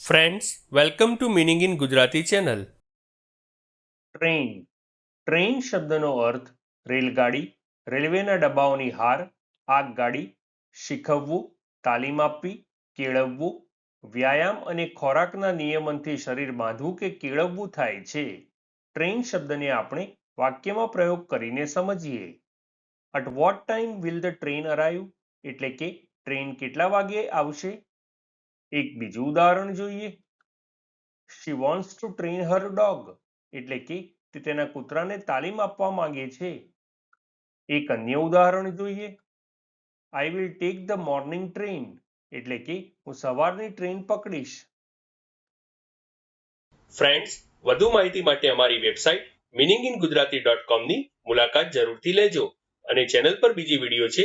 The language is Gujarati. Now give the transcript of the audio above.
Friends welcome to meaning in Gujarati channel train train શબ્દનો અર્થ રેલગાડી રેલવેના ડબ્બાઓની હાર આગગાડી શીખવવું તાલીમ આપવી કેળવવું વ્યાયામ અને ખોરાકના નિયમનથી શરીર બાંધવું કે કેળવવું થાય છે ટ્રેન શબ્દને આપણે વાક્યમાં પ્રયોગ કરીને સમજીએ at what time will the train arrive એટલે કે ટ્રેન કેટલા વાગે આવશે એક બીજું ઉદાહરણ જોઈએ. She wants to train her dog એટલે કે તે તેના કૂતરાને તાલીમ આપવા માંગે છે. એક અન્ય ઉદાહરણ જોઈએ. I will take the morning train એટલે કે હું સવારની ટ્રેન પકડીશ. ફ્રેન્ડ્સ વધુ માહિતી માટે અમારી website meaning in Gujarati dot કોમની મુલાકાત જરૂરથી લેજો. અને ચેનલ પર બીજી વીડિયો છે